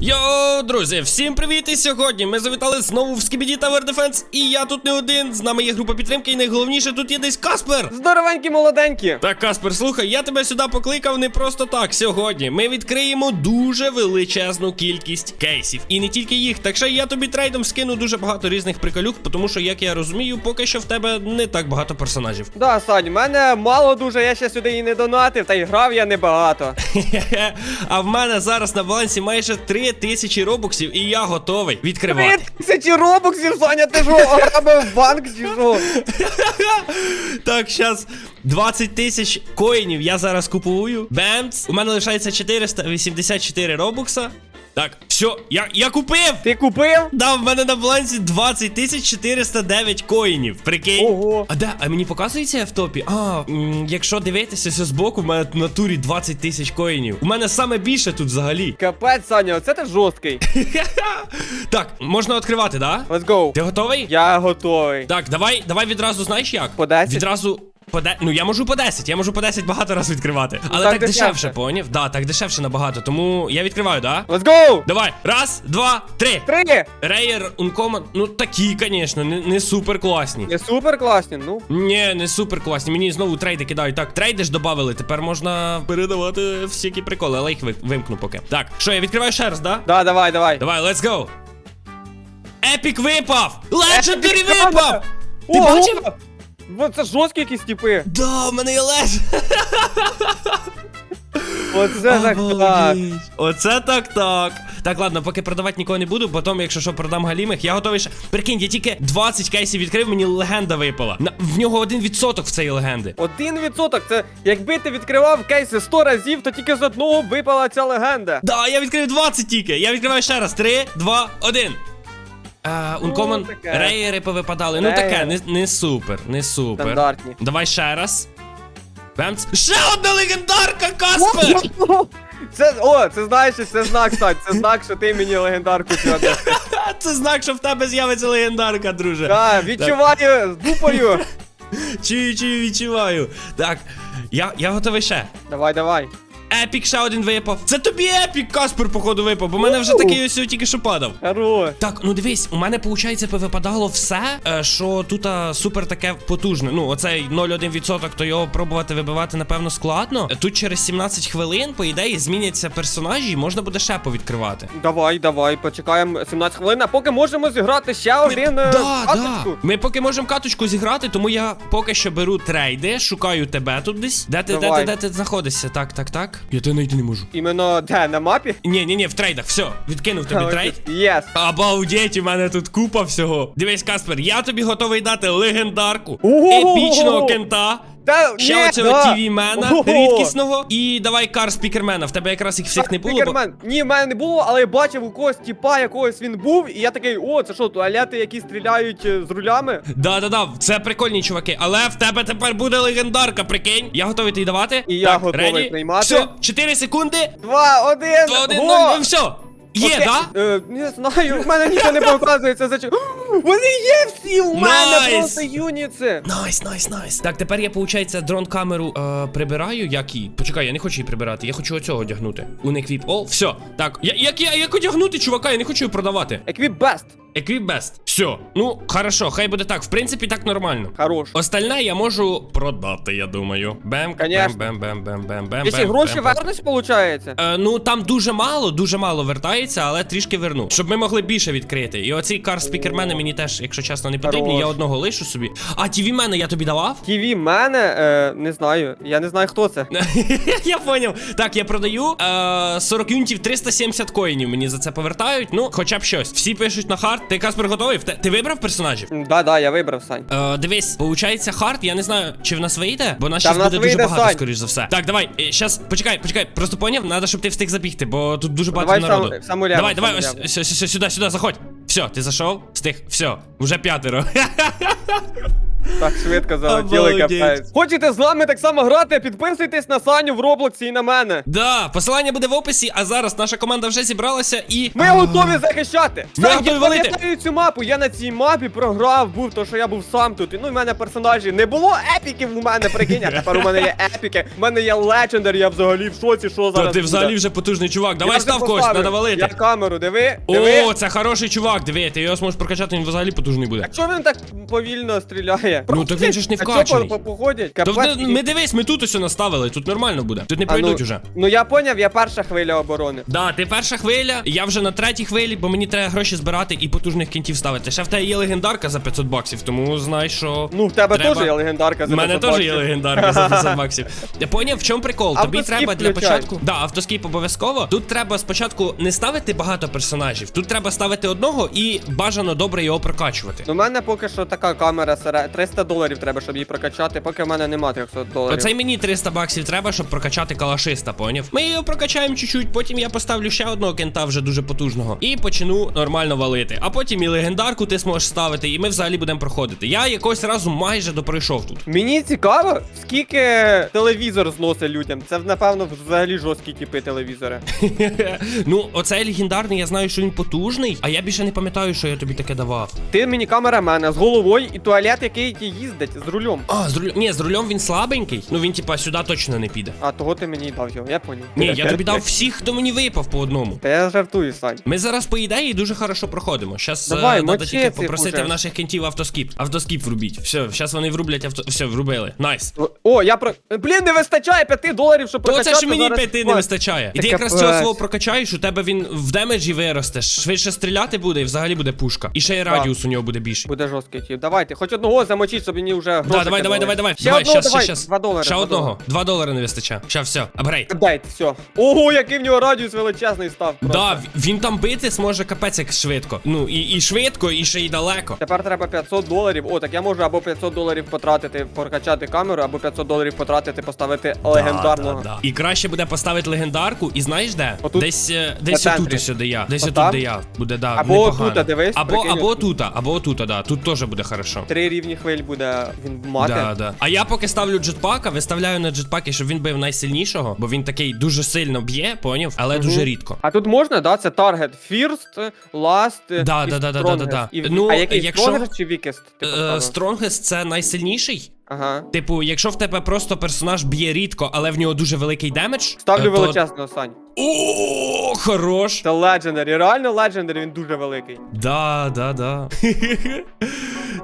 Йоу, друзі, всім привіт! І сьогодні ми завітали знову в Скібіді Тавер Дефенс, і я тут не один. З нами є група підтримки, і найголовніше тут є десь Каспер. Здоровенькі, молоденькі. Так, Каспер, слухай, я тебе сюди покликав не просто так. Сьогодні ми відкриємо дуже величезну кількість кейсів. І не тільки їх. Так що я тобі трейдом скину дуже багато різних приколюх, тому що, як я розумію, поки що в тебе не так багато персонажів. Да, Сань, в мене мало дуже, я ще сюди і не донатив, та й грав я небагато. А в мене зараз на балансі майже три. Тисячі робоксів, і я готовий відкривати. тисячі робоксів, Соня, ти що, ограбив банк чи що? Так, зараз 20 тисяч коїнів я зараз купую. Бемц. У мене лишається 484 робокса. Так, все, я, я купив! Ти купив? Да, в мене на балансі 20 тисяч 409 коїнів. Прикинь. Ого. А де? А мені показується я в топі? А, м, якщо дивитися все збоку, в мене в натурі 20 тисяч коїнів. У мене саме більше тут взагалі. Капець, Саня, оце ти жорсткий. так, можна відкривати, да? Let's go. Ти готовий? Я готовий. Так, давай, давай відразу знаєш як? По 10? Відразу. По де... Ну я можу по 10, я можу по 10 багато раз відкривати. Але так так, дешевше, поняв? Да, так дешевше набагато. Тому я відкриваю, да? Let's go! Давай, раз, два, три. Три! Рейер, Uncommon, ну такі, звісно, не, не супер класні. Не супер класні, ну. Ні, не супер класні. Мені знову трейди кидають. Так, трейди ж додавали. Тепер можна передавати всякі приколи, але їх вимкну поки. Так, що, я відкриваю ще раз, да? Да, давай, давай. Давай, let's go. Епік випав! Legendary випав! Ти бачив? Вот це жорсткі якісь типи. Да, в мене є леж. Оце так так. Оце так так. Так, ладно, поки продавати нікого не буду, потім, якщо що, продам галімих, я готовий ще. Прикинь, я тільки 20 кейсів відкрив, мені легенда випала. На, в нього один відсоток в цієї легенди. Один відсоток, це якби ти відкривав кейси 100 разів, то тільки з одного випала ця легенда. Да, я відкрив 20 тільки. Я відкриваю ще раз. 3, 2, 1. Ункомон таке. рейери повипадали. Ну таке, не, не супер, не супер. Стандартні. Давай ще раз. Бемц. Ще одна легендарка, Каспер! Це, о, це знаєш, це знак, Сань, це знак, що ти мені легендарку сьогодні. Це знак, що в тебе з'явиться легендарка, друже. Так, відчуваю з дупою. Чую, чую, відчуваю. Так, я, я готовий ще. Давай, давай. Епік ще один випав. Це тобі епік, Каспер, походу, випав, бо в мене вже такий ось тільки що падав. Хорош. Так, ну дивись, у мене виходить повипадало все, е, що тут супер таке потужне. Ну, оцей 0,1%, то його пробувати вибивати, напевно, складно. Е, Тут через 17 хвилин, по ідеї, зміняться персонажі, і можна буде ще повідкривати. Давай, давай, почекаємо 17 хвилин, а поки можемо зіграти ще Ми- один е, да, да. Ми поки можемо каточку зіграти, тому я поки що беру трейди, шукаю тебе тут десь. Де ти, де ти, де ти знаходишся? Так, так, так. Я тебе знайти не можу. Іменно де, на мапі? Ні, ні, ні, в трейдах, все, відкинув тобі трейд. Єс. Обалдеть, у мене тут купа всього. Дивись, Каспер, я тобі готовий дати легендарку, Ого! епічного кента. Та, Ще ні, оцього да. TV мена Ого! рідкісного. І давай кар спікермена. В тебе якраз їх всіх не було. Бо... Спікермен. Ні, в мене не було, але я бачив у когось типа якогось він був, і я такий, о, це що, туалети, які стріляють е, з рулями? Да, да, да, це прикольні чуваки. Але в тебе тепер буде легендарка, прикинь. Я готовий тобі давати. І я готовий приймати. Все, 4 секунди. Два, один, 2, 1, го! ну все. Є, Окей. да? Е, не знаю, в мене нічого не показується. зачем. Вони є всі у мене Найс! просто юніці. Найс, найс, найс. Так, тепер я, виходить, дрон камеру е, прибираю. Як її? Почекай, я не хочу її прибирати. Я хочу оцього одягнути. Униквіп. О, Все. Так, я, як, я, як одягнути, чувака, я не хочу її продавати. Еквіп Best. Equip Best. Все. Ну, хорошо, хай буде так. В принципі, так нормально. Хорош. Остальне я можу продати, я думаю. Бем, бем, Конечно. бем, бем, бем, бем, бем. Якщо бем, гроші бем, вернуть, виходить? Е, ну там дуже мало, дуже мало вертається, але трішки верну. Щоб ми могли більше відкрити. І оці кар спікермени мені теж, якщо чесно, не потрібні. Хорош. Я одного лишу собі. А тіві мене я тобі давав? Тіві мене, е, не знаю. Я не знаю, хто це. я поняв. Так, я продаю е, 40 юнітів 370 коїнів. Мені за це повертають. Ну, хоча б щось. Всі пишуть на хард. Ти Каспер готовий? Ти вибрав персонажів? Да, да, я вибрав, Сань. Е, дивись, получається хард, я не знаю, чи в нас вийде, бо нас щас буде дуже багато, Сань. скоріш за все. Так, давай, е, щас, почекай, почекай, просто поняв, треба, щоб ти встиг забігти, бо тут дуже багато Давай в народу. сам, в саму ляву, давай, в давай, саму ляву. ось, ось, ось, сюди, сюди, заходь. Все, ти зайшов, встиг, все, вже п'ятеро. Так швидко залетіли Обалдеть. капець. Хочете з нами так само грати? Підписуйтесь на Саню в Роблоксі і на мене. Да, посилання буде в описі, а зараз наша команда вже зібралася і. Ми готові захищати. Ми Сань, готові я валити. пам'ятаю цю мапу. Я на цій мапі програв, був, то що я був сам тут. І, Ну, в мене персонажі не було епіків у мене, прикинь, а тепер у мене є епіки. У мене є легендар, я взагалі в шоці, що Та зараз. ти буде. взагалі вже потужний чувак. Давай Я вже став когось, поставив. треба валити. Я камеру, диви, диви. О, це хороший чувак, диви, ти його зможеш прокачати, він взагалі потужний буде. А чого він так повільно стріляє? Ну, так він же ж не А вкачаний. по- походять? Капець. в- ми дивись, ми тут усе наставили, тут нормально буде. Тут не А, ну, пройдуть уже. Ну я поняв, я перша хвиля оборони. Да, ти перша хвиля, я вже на третій хвилі, бо мені треба гроші збирати і потужних кінтів ставити. Ще в тебе є легендарка за 500 баксів, тому знай, що. Ну, в тебе Треба- теж є легендарка У за мене 500 теж є баксів. легендарка за 50 баксів. Я поняв, в чому прикол? Тобі Автоскіп треба для включай. початку. Да, автоскіп обов'язково. Тут треба спочатку не ставити багато персонажів. Тут треба ставити одного і бажано добре його прокачувати. У мене поки що така камера серед 300 доларів треба, щоб її прокачати, поки в мене нема 300 доларів. Оце й мені 300 баксів треба, щоб прокачати калашиста, поняв? Ми його прокачаємо чуть-чуть, потім я поставлю ще одного кента вже дуже потужного. І почну нормально валити. А потім і легендарку ти зможеш ставити, і ми взагалі будемо проходити. Я якось разу майже допройшов тут. Мені цікаво, скільки телевізор зносить людям. Це напевно взагалі жорсткі типи телевізори. ну, оцей легендарний, я знаю, що він потужний, а я більше не пам'ятаю, що я тобі таке давав. Ти мені камерамена з головою і туалет, який ті їздить з рулем. А, з рулем. Ні, з рулем він слабенький. Ну він, типа, сюди точно не піде. А того ти мені й дав його, я поняв. Ні, я тобі дав всіх, хто мені випав по одному. Та я жартую, Сань. Ми зараз по ідеї дуже хорошо проходимо. Давай, е, надо мочи тільки цих попросити уже. в наших кінтів автоскіп. Автоскіп врубіть. Все, зараз вони врублять авто. Все, врубили. Найс. О, я про. Блін, не вистачає 5 доларів, щоб То прокачати. це ж мені зараз п'яти не вистачає. І ти якраз капець. цього свого прокачаєш, у тебе він в демеджі виростеш, швидше стріляти буде і взагалі буде пушка. І ще й радіус у нього буде більший. Буде жорсткий тіп. Давайте, хоч одного замочіть, щоб мені вже гроші Да, давай, давай, давай, давай. Ще давай, одного, щас, давай. щас, щас. Два долари. Ще два одного. Два долари не вистачає. Ща, все, апгрейд. Дайте, все. Ого, який в нього радіус величезний став. просто. Да, в- він там бити зможе капець як швидко. Ну і, і швидко, і ще й далеко. Тепер треба 500 доларів. О, так я можу або 500 доларів потратити, прокачати камеру, або 500 доларів потратити, поставити легендарного. Да, да, да. І краще буде поставити легендарку, і знаєш де? Отут? Десь е, десь На отут центрі. ось де я. Десь Отам? отут, де я. Буде, да. Або непогано. отута, дивись, Або, прикинь, або отут. тута, або отута, да. Тут теж буде хорошо. Три рівні хвиль буде він мати. Да, да. А я поки ставлю джетпака, виставляю на джетпаки, щоб він бив найсильнішого, бо він такий дуже сильно б'є, поняв, але дуже рідко. А тут можна, да? Це таргет First, Last Да, і да, да, да, да, да, да. І, Ну, а який якщо- Strongest чи Weakest? Е, це найсильніший. Ага. Типу, якщо в тебе просто персонаж б'є рідко, але в нього дуже великий демедж. Ставлю е, то- величезного, Сань. О, хорош. Це Legendary, реально Legendary, він дуже великий. Да, да, да.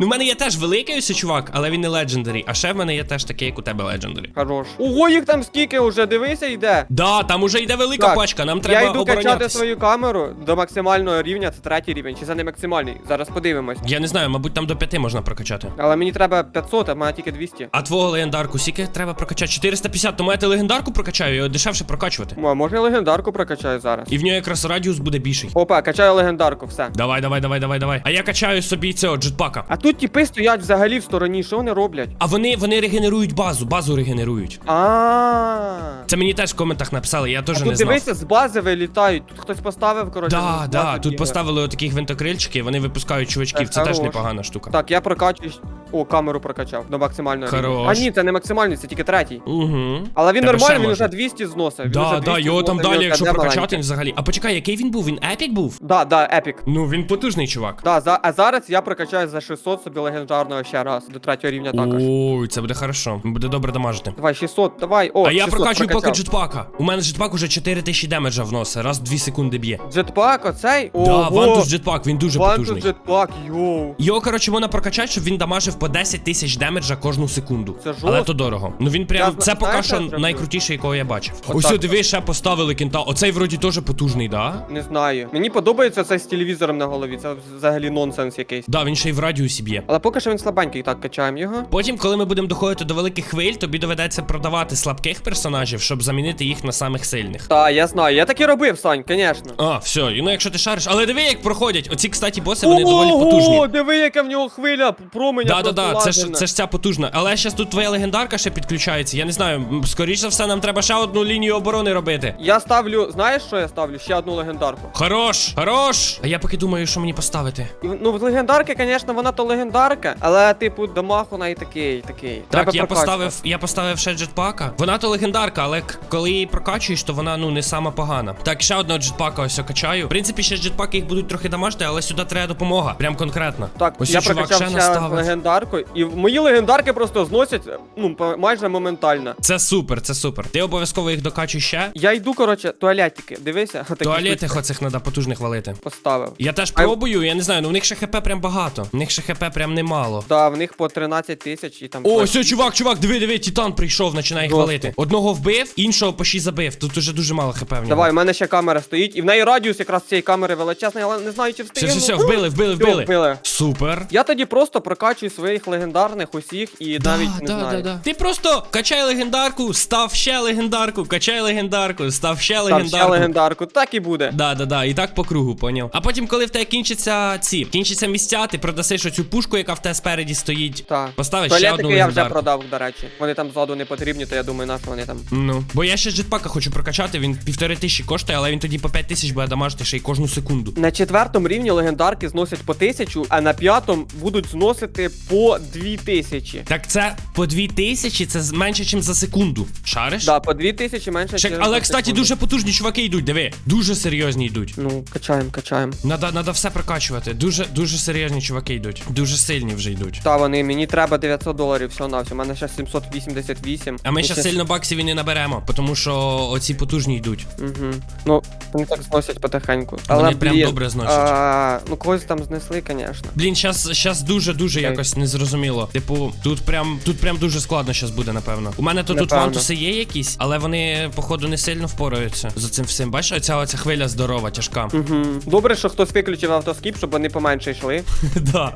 ну, в мене є теж великий ось чувак, але він не легендарі. А ще в мене є теж такий, як у тебе легендарі. Хорош. Ого, їх там скільки вже, дивися, йде. Да, там уже йде велика Так, пачка, нам Я треба йду качати оборонятись. свою камеру до максимального рівня, це третій рівень, чи це не максимальний? Зараз подивимось. Я не знаю, мабуть, там до п'яти можна прокачати. Але мені треба 500, а в мене тільки 200. А твого легендарку скільки треба прокачати? 450, тому я ти легендарку прокачаю, його дешевше прокачувати. О, може я легендарку прокачаю зараз. І в нього якраз радіус буде більший. Опа, качаю легендарку, все. Давай, давай, давай, давай, давай. А я качаю собі цього джетпака. А тут тіпи стоять взагалі в стороні, що вони роблять? А вони, вони регенерують базу, базу регенерують. А. Це мені теж в коментах написали, я теж не тут знав. дивися, з бази вилітають. Тут хтось поставив, коротше. Да, з да, тут поставили отакі гвинтокрильчики, вони випускають чувачків. Це Це теж хорош. непогана штука. Так, я прокачую. О, камеру прокачав до максимального. рівня. Хорош. А ні, це не максимальний, це тільки третій. Угу. Але він Тебе ще нормальний, він можна. вже 200 зносив. Він Да, вже да, 200 його там зносив, далі, якщо прокачати він взагалі. А почекай, який він був? Він епік був? Да, да, епік. Ну він потужний чувак. Да, за, а зараз я прокачаю за 600 собі легендарного ще раз, до третього рівня також. Ой, це буде хорошо. Буде добре дамажити. Давай, 600, давай. О, а я 600 прокачую поки прокачав. джетпака. У мене джетпак уже 4000 демеджа вносить, раз в 2 секунди б'є. Джетпак оцей? Да, Ого. вантус джетпак, він дуже Вантус потужний. джетпак, йоу. Його, коротше, можна прокачати, щоб він дамажив по 10 тисяч демеджа кожну секунду. Це Але то дорого. Ну він прям. Я Це поки що найкрутіший, якого я бачив. Ось, диви, ще поставили кінта. Оцей вроді теж потужний, да? Не знаю. Мені подобається цей з телевізором на голові. Це взагалі нонсенс якийсь. Да, він ще й в радіусі б'є. Але поки що він слабенький, так качаємо його. Потім, коли ми будемо доходити до великих хвиль, тобі доведеться продавати слабких персонажів, щоб замінити їх на самих сильних. Та, я знаю. Я так і робив, Сань, звісно. А, все, і ну якщо ти шариш. Але диви, як проходять. Оці, кстати, боси, вони доволі потужні. Ого, диви, яка в нього хвиля променя Да, да, да, це ж це ж ця потужна. Але зараз тут твоя легендарка ще підключається. Я не знаю, м, скоріш за все, нам треба ще одну лінію оборони робити. Я ставлю, знаєш, що я ставлю? Ще одну легендарку. Хорош, хорош! А я поки думаю, що мені поставити. І, Ну, в легендарки, звісно, вона то легендарка, але, типу, дамаг вона і такий, такий. Так, я прокачувати. поставив, я поставив ще джетпака. Вона то легендарка, але к- коли її прокачуєш, то вона ну не сама погана. Так, ще одного джетпака ось я качаю. В принципі, ще джетпаки їх будуть трохи дамажити, але сюди треба допомога. Прям конкретно. Так, ось я цей чувак прокачав ще ще наставив. легендарку, і мої легендарки просто зносять ну, по- майже моментально. Це супер, це супер. Ти обов'язково їх докачуй ще. Я йду, коротше, туалетики, дивися, такі Туалети штучки оцих треба потужних валити. поставив. Я теж А- пробую, я не знаю, ну в них ще хп прям багато. В них ще хп прям немало. Да, в них по 13 тисяч і там. О, все, чувак, чувак, диви, диви, Титан прийшов, починає їх Жорстко. валити. Одного вбив, іншого по 6 забив. Тут уже дуже мало хп в нього. Давай, у мене ще камера стоїть, і в неї радіус якраз цієї камери величезний, але не знаю, чи Все, встигну. все, все, вбили, вбили, Всьо, вбили. вбили. Супер. Я тоді просто прокачую своїх легендарних усіх і навіть не знаю. Ти просто качай легендарку, став ще легендарку, качай легендарку, став ще Там ще легендарку. легендарку, так і буде. Да, да, да, і так по кругу, поняв. А потім, коли в тебе кінчаться ці, кінчаться місця, ти продасиш оцю пушку, яка в тебе спереді стоїть. Так. Поставиш ще Туалетики одну я вже продав, до речі. Вони там ззаду не потрібні, то я думаю, на вони там. Ну, бо я ще джетпака хочу прокачати, він півтори тисячі коштує, але він тоді по 5 тисяч буде дамажити ще й кожну секунду. На четвертому рівні легендарки зносять по тисячу, а на п'ятому будуть зносити по дві тисячі. Так це по 2 тисячі, це менше, ніж за секунду. Шариш? Да, по дві тисячі менше. Чек, через але, кстати, секунду. дуже потужні чуваки йдуть, диви. Дуже серйозні йдуть. Ну, качаємо, качаємо. Надо, надо все прокачувати. Дуже, дуже серйозні чуваки йдуть. Дуже сильні вже йдуть. Та вони, мені треба 900 доларів, все на все. У мене ще 788. А ми Ну, ще сильно баксів і не наберемо, тому що оці потужні йдуть. Угу. Ну, вони так зносять потихеньку. Але, Вони прям блін, добре зносять. А, ну, когось там знесли, звісно. Блін, щас, щас дуже-дуже Окей. якось незрозуміло. Типу, тут прям тут прям дуже складно щас буде, напевно. У мене то тут Напевно. вантуси є якісь, але вони, походу, не сильно впораються за цим всім. Бачиш, оця оця хвиля здорова, тяжка. Угу. Добре, що хтось виключив автоскіп, щоб вони поменше йшли. Да.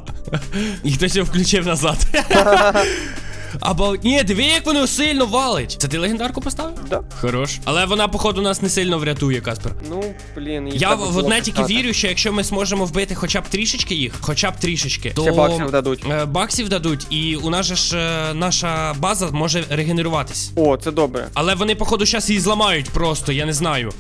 І хтось його включив назад. Або ні, диви, як воно сильно валить. Це ти легендарку поставив? Да. Хорош. Але вона, походу, нас не сильно врятує, Каспер. Ну, блін, їх Я треба в було одне тільки качати. вірю, що якщо ми зможемо вбити хоча б трішечки їх, хоча б трішечки, то Ще баксів дадуть. е, баксів дадуть, і у нас же ж е, наша база може регенеруватись. О, це добре. Але вони, походу, зараз її зламають просто, я не знаю.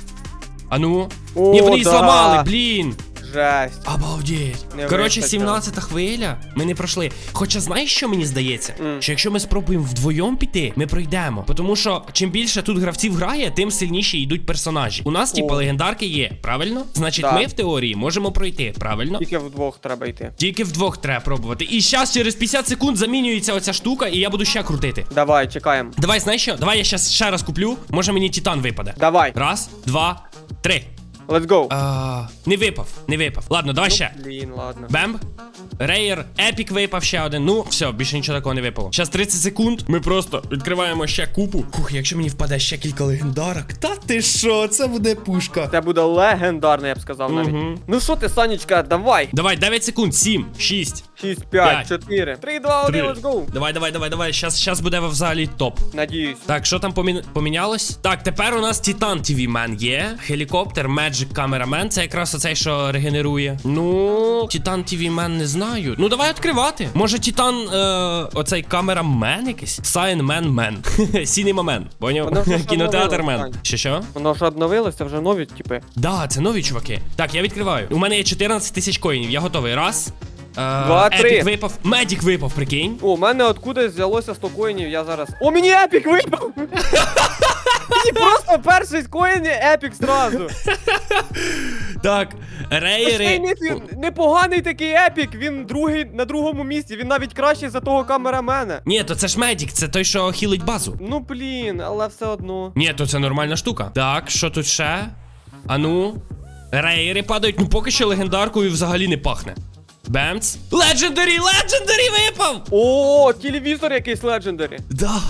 А ну? О, Ні, вони її да. зламали, блін. Жесть. Обалдеть. Не Коротше, вистачило. 17-та хвиля. Ми не пройшли. Хоча знаєш, що мені здається? М. Що якщо ми спробуємо вдвоєм піти, ми пройдемо. Тому що чим більше тут гравців грає, тим сильніші йдуть персонажі. У нас, типу, О. легендарки є, правильно? Значить, Да. ми в теорії можемо пройти, правильно? Тільки вдвох треба йти. Тільки вдвох треба пробувати. І зараз через 50 секунд замінюється оця штука, і я буду ще крутити. Давай, чекаємо. Давай, знаєш що? Давай я щас ще раз куплю. Може мені титан випаде. Давай, Раз, два, три. Let's go. А, не випав, не випав. Ладно, давай ще. Блін, ладно. Бемб. Рейер, епік випав ще один. Ну, все, більше нічого такого не випало. Зараз 30 секунд. Ми просто відкриваємо ще купу. Хух, якщо мені впаде ще кілька легендарок. Та ти що, це буде пушка. Це буде легендарно, я б сказав навіть. Мгм. Ну що ти, Санечка, давай. Давай, 9 секунд, 7, 6, 6, П'ять. 5, 4, 3, 2, 1, 3. let's go. Давай, давай, давай, давай. Щас, щас буде взагалі топ. Надіюсь. Так, що там помі... помінялось? Так, тепер у нас Титан TV Man є. Хелікоптер, Magic Cameraman. Це якраз оцей, що регенерує. Ну, Титан TV Man не знаю. Ну, давай відкривати. Може, Титан, е... оцей камерамен якийсь? Сінема Мен. Поняв? Воно ж Кінотеатр Мен. Що що? Воно ж обновилося, вже нові, типи. Да, це нові чуваки. Так, я відкриваю. У мене є 14 тисяч коїнів. Я готовий. Раз. Е... Два, три. Епік випав. Медік випав, прикинь. О, у мене откуда взялося 100 коїнів, я зараз. О, мені епік випав! Мені просто перший з епік зразу. Так, Ще й рейери. не- Непоганий такий епік, він другий на другому місці, він навіть кращий за того камерамена. Ні, то це ж медік, це той, що хілить базу. Ну блін, але все одно. Ні, то це нормальна штука. Так, що тут ще? Ану. Рейери падають, ну поки що легендаркою взагалі не пахне. Бемц. Легендарі, легендарі випав! О, телевізор якийсь легендарі. Да.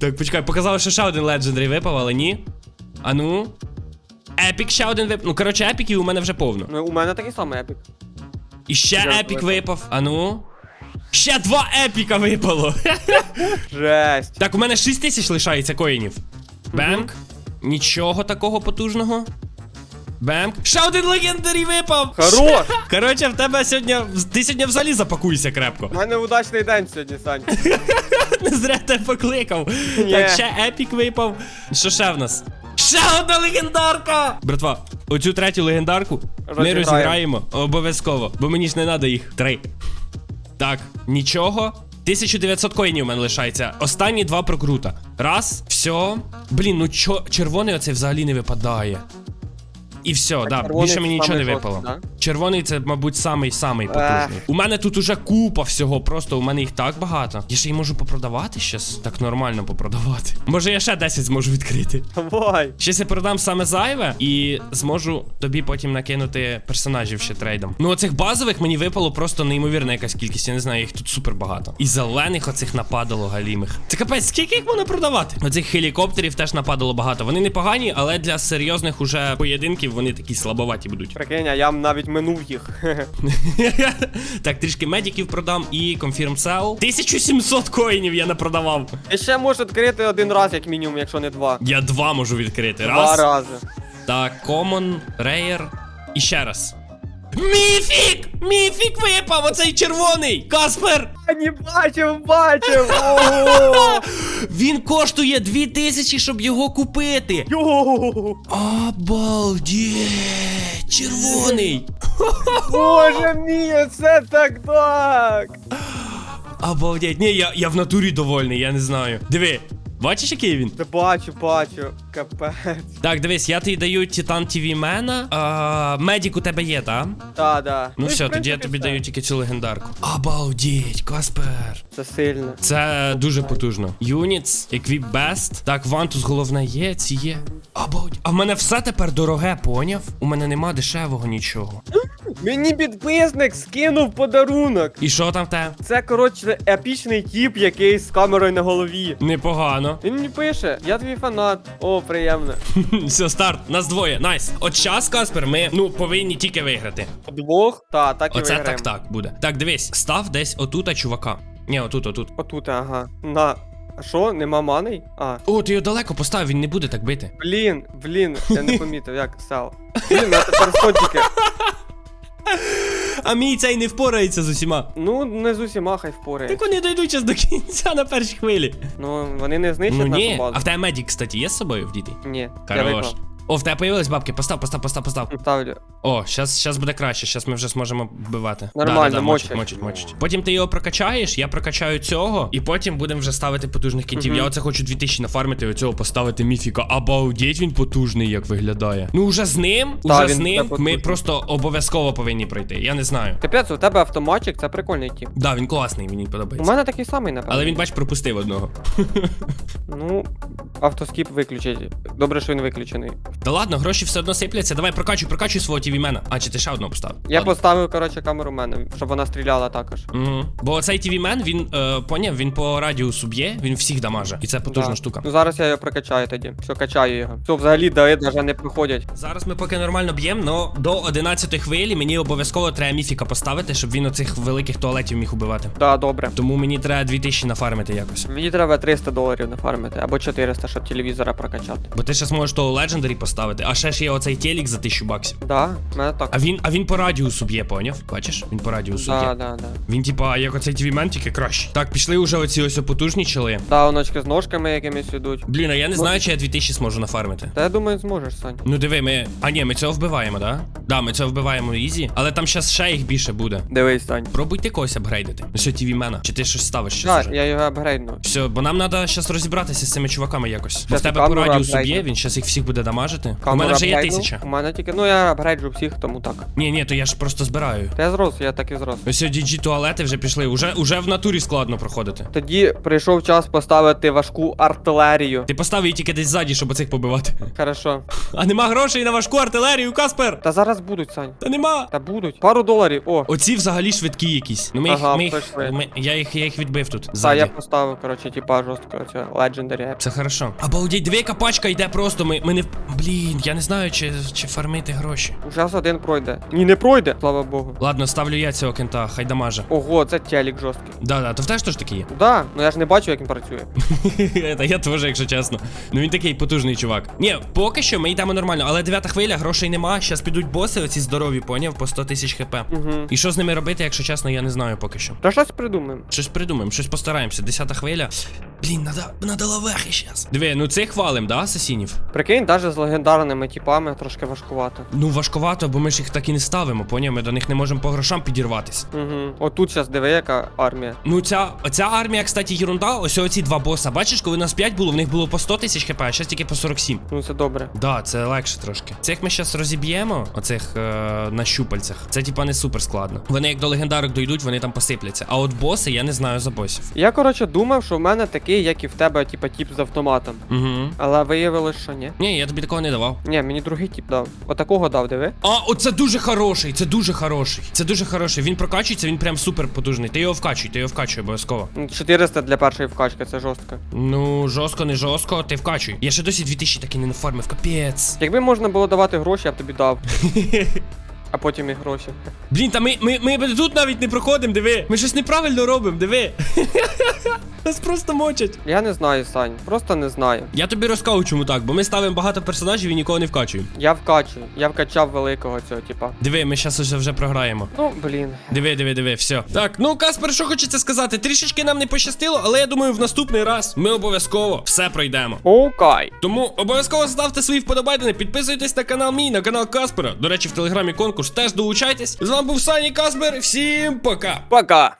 Так, почекай, показали, що ще один легендарі випав, але ні. Ану. Епік ще один випав. Ну, коротше, епіків у мене вже повно. Ну, у мене такий самий епік. І ще Вже епік випав. випав. Ану. Ще два епіка випало. Жесть. Так, у мене 6 тисяч лишається коїнів. Бенк. Нічого такого потужного. Бемк. Ще один легендарій випав! Хорош! Коротше, в тебе сьогодні. Ти сьогодні взагалі запакуйся крепко. У мене удачний день сьогодні, Сань. Не зря тебе покликав. Ні. Так, ще епік випав. Що ще в нас? Ще одна легендарка! Братва, оцю третю легендарку ми Розіграємо. розіграємо обов'язково, бо мені ж не треба їх. Три. Так, нічого. 1900 коїнів у мене лишається. Останні два прокрута. Раз, все. Блін, ну чо, червоний оцей взагалі не випадає. І все, да, більше мені нічого не випало. жорсткий, Червоний це, мабуть, самий самий потужний. У мене тут уже купа всього, просто у мене їх так багато. Я ще й можу попродавати щас, так нормально попродавати. Може я ще 10 зможу відкрити. Давай. Щас я продам саме зайве і зможу тобі потім накинути персонажів ще трейдом. Ну оцих базових мені випало просто неймовірна якась кількість, я не знаю, їх тут супер багато. І зелених оцих нападало галімих. Це капець, скільки їх можна продавати? Оцих хелікоптерів теж нападало багато. Вони непогані, але для серйозних уже поєдинків вони такі слабоваті будуть. Прикинь, а я навіть минув їх. так, трішки медиків продам і confirm sell. 1700 коїнів я не продавав. І ще можу відкрити один раз, як мінімум, якщо не два. Я два можу відкрити. Два Раз. рази. Так, common, rare і ще раз. Міфік! Міфік випав! Оцей червоний! Каспер! Я не бачив, бачив! Ого! Він коштує 2000, щоб його купити! Йоу! Обалдеть! Червоний! Боже мій, це так так! Обалдеть! Ні, я, я в натурі довольний, я не знаю. Диви, бачиш, який він? Та бачу, бачу. Капець. Так, дивись, я тобі даю Титан TV Мена. А, медик у тебе є, так? Та, да. Ну все, тоді я тобі даю тільки цю легендарку. Обалдеть, Каспер! Це сильно. Це дуже потужно. Юніц, Equip Best. Так, Вантус головне є, ці є. Обалдеть. А в мене все тепер дороге, поняв? У мене нема дешевого нічого. Мені підписник скинув подарунок. І що там те? Це, коротше, епічний тіп, який з камерою на голові. Непогано. Він мені пише, я твій фанат. О, приємно. Все, старт, нас двоє. Найс. От час, Каспер, ми ну повинні тільки виграти. Двох? Та, так і Оце виграємо. так так буде. Так, дивись, став десь отута чувака. Ні, отут, отут. Отут, ага. На. А що, нема маней? А. О, ти його далеко поставив, він не буде так бити. Блін, блін, я не помітив, як став. Блін, а тепер сончики. А мій цей не впорається з усіма. Ну, не з усіма хай впорається. Так вони дойдуть час до кінця на першій хвилі. Ну, вони не знищать Ну нашу ні. базу. А в тебе медік, кстати, є з собою в діти? Ні, я Хорош. виклав. О, в тебе появились бабки. Постав, постав, постав, постав. Ставлю. О, щас, щас буде краще, щас ми вже зможемо вбивати. Нормально, да, да, да, мочить, мочить, мочить. Потім ти його прокачаєш, я прокачаю цього, і потім будемо вже ставити потужних кінтів. Мгм. Я оце хочу 2000 нафармити і оцього поставити міфіка. Обалдеть він потужний, як виглядає. Ну, уже з ним, Та, уже з ним ми просто обов'язково повинні пройти. Я не знаю. Капець, у тебе автоматчик, це прикольний тіп. Да, він класний, мені подобається. У мене такий самий, напевно. Але він, бач, пропустив одного. Ну, автоскіп виключить. Добре, що він виключений. Та ладно, гроші все одно сипляться. Давай прокачуй, прокачуй свого тівімена. А, чи ти ще одного поставив? Я Ладно. поставив, коротше, камеру мене, щоб вона стріляла також. Угу. Бо цей TV-мен, він е, поняв, він по радіусу б'є, він всіх дамаже. І це потужна Да. штука. Ну зараз я його прокачаю тоді. Все, качаю його. Все, взагалі даї навіть не проходять. Зараз ми поки нормально б'ємо, но до 11 хвилі мені обов'язково треба міфіка поставити, щоб він оцих великих туалетів міг убивати. Да, добре. Тому мені треба 2000 нафармити якось. Мені треба 300 доларів нафармити, або 400, щоб телевізора прокачати. Бо ти ще зможеш того Legendary поставити, а ще ж є оцей телек за 1000 баксів. Да, мене так. А він, а він по радіусу б'є, поняв? Бачиш? Він по радіусу б'є. да, да. Він, типа, як оцей TV-мен, тільки краще. Так, пішли уже оці ось потужні чоли. Да, оночки з ножками якимись ідуть. Блін, а я не Ну- знаю, чи я 2000 зможу нафармити. Та я думаю, зможеш, Сань. Ну диви, ми. А ні, ми цього вбиваємо, да? Да, ми цього вбиваємо ізі, але там щас ще їх більше буде. Дивись, Сань. Пробуй ти когось апгрейдити. Що, TV мена? Чи ти щось ставиш щас Да, уже? я його апгрейдну. Все, бо нам треба зараз розібратися з цими чуваками якось. Бо в тебе по камеру радіусу апгрейдну. б'є, він зараз їх всіх буде дамажити. У Камеру мене вже є апгрейдну. тисяча. У мене тільки. Ну я апгрейджу всіх, тому так. Ні, ні, то я ж просто збираю. Та я зрос, я так і зрос. Ось DG туалети вже пішли. Уже, уже в натурі складно проходити. Тоді прийшов час поставити важку артилерію. Ти постав її тільки десь ззаді, щоб оцих побивати. Хорошо. А нема грошей на важку артилерію, Каспер! Та зараз зараз будуть, Сань. Та нема. Та будуть. Пару доларів. О. Оці взагалі швидкі якісь. Ну ми їх, Ага, ми їх, ми, я їх, я їх відбив тут. Та, Ззаді. я поставив, коротше, типа жорстко, це Legendary. Це хорошо. Обалдеть, диви, яка пачка йде просто. Ми, ми не. Блін, я не знаю, чи, чи фармити гроші. Зараз один пройде. Ні, не пройде, слава Богу. Ладно, ставлю я цього кента, хай дамаже. Ого, це телек жорсткий. Да, да, то в теж теж такі є. Да, ну я ж не бачу, як він працює. Та я теж, якщо чесно. Ну він такий потужний чувак. Ні, поки що ми йдемо нормально, але дев'ята хвиля, грошей нема. Щас підуть боси, оці здорові, поняв, по 100 тисяч хп. Угу. І що з ними робити, якщо чесно, я не знаю поки що. Та щось придумаємо. Щось придумаємо, щось постараємося. Десята хвиля. Блін, надо, надо лавехи щас. Диви, ну цих хвалим, да, асасінів? Прикинь, навіть з легендарними типами трошки важкувато. Ну важкувато, бо ми ж їх так і не ставимо, поняв? Ми до них не можемо по грошам підірватися. Угу. Отут зараз диви, яка армія. Ну, ця, ця армія, кстати, єрунда. Ось оці два боса. Бачиш, коли нас 5 було, в них було по 100 тисяч хп, а зараз тільки по 47. Ну це добре. Да, це легше трошки. Цих ми зараз розіб'ємо, оцих е, на щупальцях. Це типа не супер складно. Вони як до легендарок дойдуть, вони там посипляться. А от боси я не знаю за босів. Я, коротше, думав, що в мене такий, як і в тебе, типа, тип з автоматом. Угу. Але виявилось, що ні. Ні, я тобі такого не давав. Ні, мені другий тип дав. Отакого дав, диви. А, оце дуже хороший, це дуже хороший. Це дуже хороший. Він прокачується, він прям супер потужний. Ти його вкачуй, ти його вкачуй обов'язково. Ну, 400 для першої вкачки, це жорстко. Ну, жорстко, не жорстко, ти вкачуй. Я ще досі 2000 таки не нафармив, капець. Якби можна було давати гроші, я б тобі дав. А потім і гроші. Блін, та ми, ми, ми тут навіть не проходимо, диви. Ми щось неправильно робимо, диви. Нас просто мочать. Я не знаю, Сань. Просто не знаю. Я тобі розкажу, чому так, бо ми ставимо багато персонажів і нікого не вкачуємо. Я вкачую. Я вкачав великого цього, типа. Диви, ми зараз вже, вже програємо. Ну, блін. Диви, диви, диви, все. Так, ну Каспер, що хочеться сказати? Трішечки нам не пощастило, але я думаю, в наступний раз ми обов'язково все пройдемо. Окей. Тому обов'язково ставте свої вподобайдени, підписуйтесь на канал мій, на канал Каспера. До речі, в телеграмі конкурс теж долучайтесь. З вами був Сані Каспер. Всім пока! Пока.